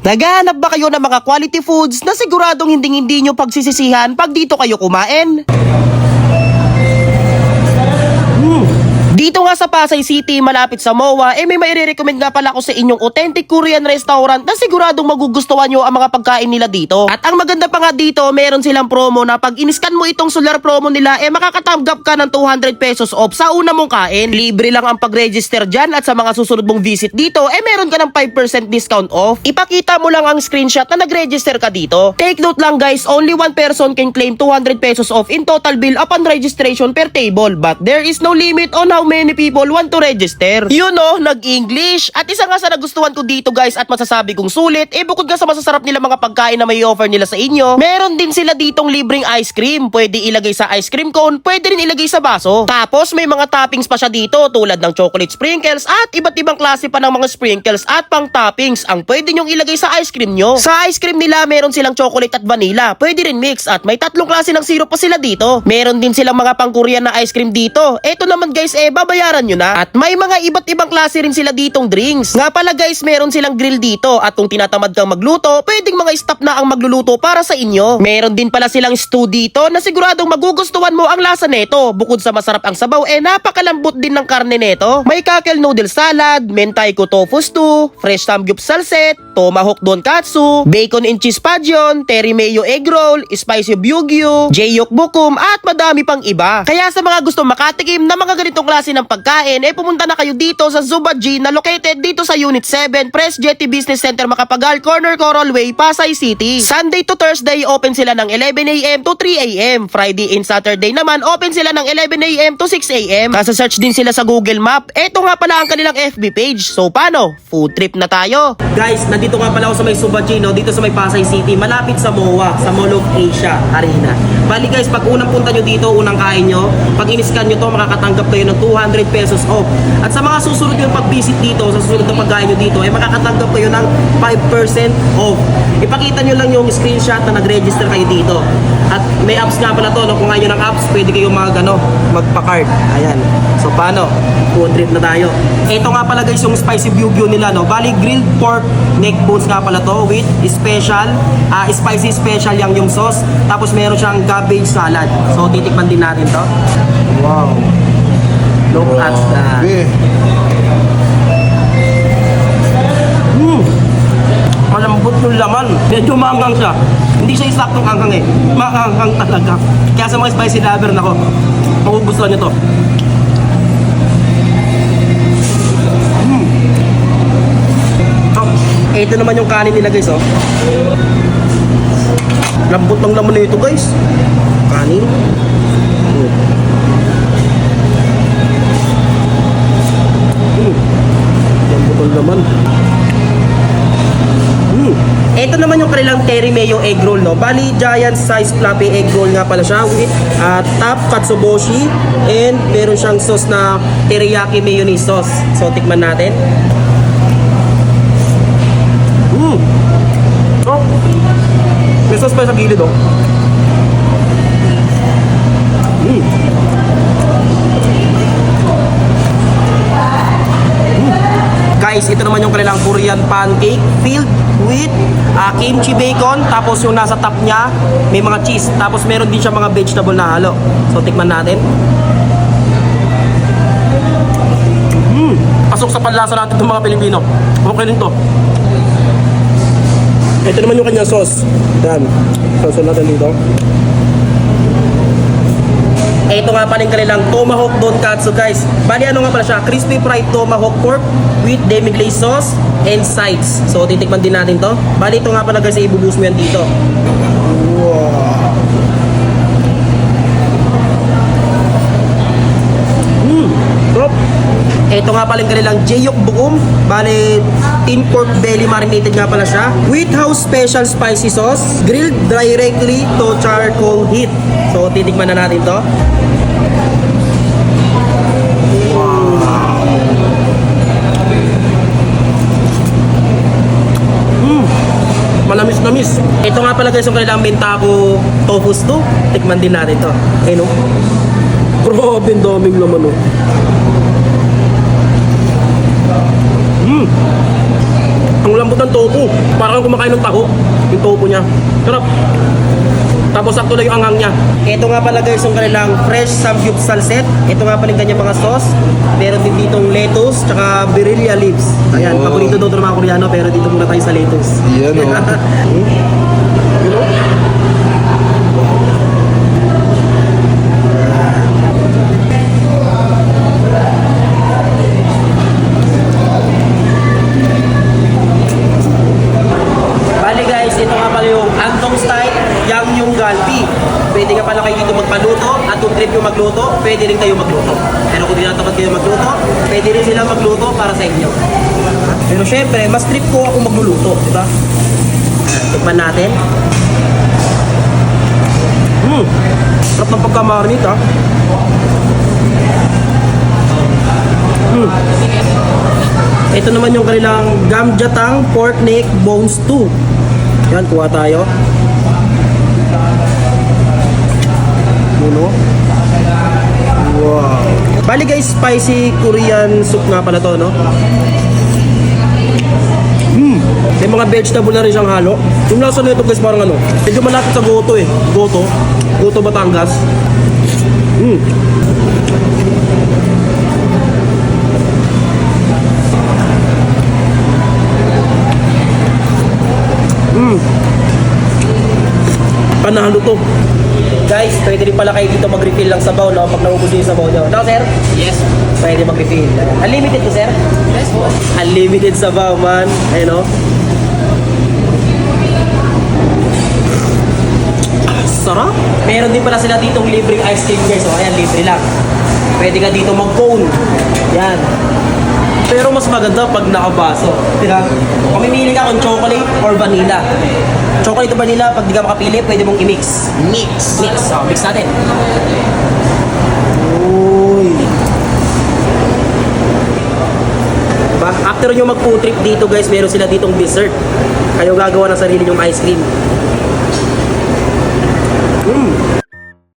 Naghahanap ba kayo ng mga quality foods na siguradong hindi-hindi nyo pagsisisihan pag dito kayo kumain? Dito nga sa Pasay City, malapit sa MOA, eh may maire-recommend nga pala ako sa inyong authentic Korean restaurant na siguradong magugustuhan nyo ang mga pagkain nila dito. At ang maganda pa nga dito, meron silang promo na pag iniskan mo itong solar promo nila, eh makakatanggap ka ng 200 pesos off sa una mong kain. Libre lang ang pag-register dyan at sa mga susunod mong visit dito, eh meron ka ng 5% discount off. Ipakita mo lang ang screenshot na nag-register ka dito. Take note lang guys, only one person can claim 200 pesos off in total bill upon registration per table. But there is no limit on how many people want to register. You know, nag-English. At isa nga sa nagustuhan ko dito guys at masasabi kong sulit, eh bukod nga sa masasarap nila mga pagkain na may offer nila sa inyo, meron din sila ditong libreng ice cream. Pwede ilagay sa ice cream cone, pwede rin ilagay sa baso. Tapos may mga toppings pa siya dito tulad ng chocolate sprinkles at iba't ibang klase pa ng mga sprinkles at pang toppings ang pwede nyong ilagay sa ice cream nyo. Sa ice cream nila, meron silang chocolate at vanilla. Pwede rin mix at may tatlong klase ng syrup pa sila dito. Meron din silang mga pang Korean na ice cream dito. Eto naman guys, eh babayaran nyo na. At may mga iba't ibang klase rin sila ditong drinks. Nga pala guys, meron silang grill dito at kung tinatamad kang magluto, pwedeng mga staff na ang magluluto para sa inyo. Meron din pala silang stew dito na siguradong magugustuhan mo ang lasa neto. Bukod sa masarap ang sabaw, eh napakalambot din ng karne neto. May kakel noodle salad, mentaiko tofu stew, fresh samgyup salset, tomahawk donkatsu, bacon and cheese padyon, teri mayo egg roll, spicy byugyu, jeyok bukum at madami pang iba. Kaya sa mga gusto makatikim na mga ganitong klase ng pagkain, eh pumunta na kayo dito sa Zuba G na located dito sa Unit 7, Press Jetty Business Center Makapagal, Corner Coral Way, Pasay City. Sunday to Thursday open sila ng 11am to 3am. Friday and Saturday naman open sila ng 11am to 6am. Nasa search din sila sa Google Map. Eto nga pala ang kanilang FB page. So paano? Food trip na tayo. Guys, nandito nga pala ako sa may Subachi, no? dito sa may Pasay City, malapit sa MOA, sa Mall of Asia Arena. Bali guys, pag unang punta nyo dito, unang kain nyo, pag in-scan nyo to, makakatanggap kayo ng 200 pesos off. At sa mga susunod yung pag-visit dito, sa susunod na pagkain nyo dito, ay makakatanggap kayo ng 5% off. Ipakita nyo lang yung screenshot na nag-register kayo dito. At may apps nga pala to, no? kung ngayon ng apps, pwede kayo mag, ano, magpa-card. Ayan. So paano? Food trip na tayo. Ito nga pala guys yung spicy byugyo nila, no? Bali, grilled pork neck bones nga pala to with special, ah spicy special yang yung sauce. Tapos meron siyang cabbage salad. So titikman din natin to. Wow. Look at that. Grabe. Mm. Malambot yung laman. Medyo maanghang siya. Hindi siya isaktong anghang eh. Maanghang talaga. Kaya sa mga spicy lover na ko, magugustuhan niyo to. Mm. Oh, ito naman yung kanin nila guys oh. Lambot ng laman nito guys. Kanin. Mm. Lambot ng laman. Hmm. Ito naman yung kanilang Terry Mayo egg roll, no? Bali, giant size fluffy egg roll nga pala siya uh, top katsuboshi and meron siyang sauce na teriyaki mayonnaise sauce. So, tikman natin. Hmm. Oh. May sauce pa sa gilid, oh. Guys, ito naman yung kanilang Korean pancake filled with ah, kimchi bacon. Tapos yung nasa top niya, may mga cheese. Tapos meron din siya mga vegetable na halo. So, tikman natin. Mm, pasok sa panlasa natin itong mga Pilipino. Okay rin to. Ito naman yung kanyang sauce. Yan. Sauce natin dito. Ito nga pala yung kanilang tomahawk donkatsu guys. Bali ano nga pala siya, crispy fried tomahawk pork with demi-glaze sauce and sides. So titikman din natin to. Bali ito nga pala guys, ibubus mo yan dito. Wow. Mm. Ito nga pala yung kanilang jeyok bukum. Bali, tin pork belly marinated nga pala siya. With house special spicy sauce. Grilled directly to charcoal heat. So, titikman na natin to. Mm, Malamis-lamis. Ito nga pala guys yung kanilang bintako tofu stew. Tikman din natin to. Eh no? Grabe, ang daming laman oh. Mm. Ang lambot ng tofu. Parang kang kumakain ng taho. Yung tofu niya. Sarap. Tapos sakto na yung anghang niya. Ito nga pala guys yung kanilang fresh samgyup salset. Ito nga pala yung kanyang mga sauce. Meron din ditong lettuce, tsaka birilla leaves. Ayan, Wow. paborito daw ito ng mga Koreano, pero dito muna tayo sa lettuce. Yan o. Pwede nga pala kayo dito magpaluto at kung trip yung magluto, pwede rin kayo magluto. Pero kung tinatakot kayo magluto, pwede rin sila magluto para sa inyo. Pero syempre, mas trip ko ako magluluto, di ba? Ah, Tikman natin. Hmm. Sarap ng pagkamarinate ha. Ito naman yung kanilang gamjatang pork neck bones 2. Yan, kuha tayo. Uno. Wow. Bali guys, spicy Korean soup nga pala to, no? Hmm. May mga vegetable na rin siyang halo. Yung lasa nito guys parang ano, medyo malapit sa goto eh. Goto. Goto Batangas. Hmm. Panalo to. Guys, pwede rin pala kayo dito mag-refill ng sabaw, no? Pag naubos yung sabaw nyo. No, sir? Yes. Pwede mag-refill. Unlimited to, sir? Yes, po. Unlimited sabaw, man. Ayun, no? Ah, Sarap. Meron din pala sila ditong libreng ice cream, guys. O, ayan, libre lang. Pwede ka dito mag-cone. Yan. Pero mas maganda pag nakabaso. Diba? Pamimili ka kung chocolate or vanilla. Chocolate or vanilla, pag di ka makapili, pwede mong i-mix. Mix. Mix. Oh, mix natin. Uy. Diba? After nyo mag-food trip dito guys, meron sila ditong dessert. Kayo gagawa ng sarili nyong ice cream. Mm.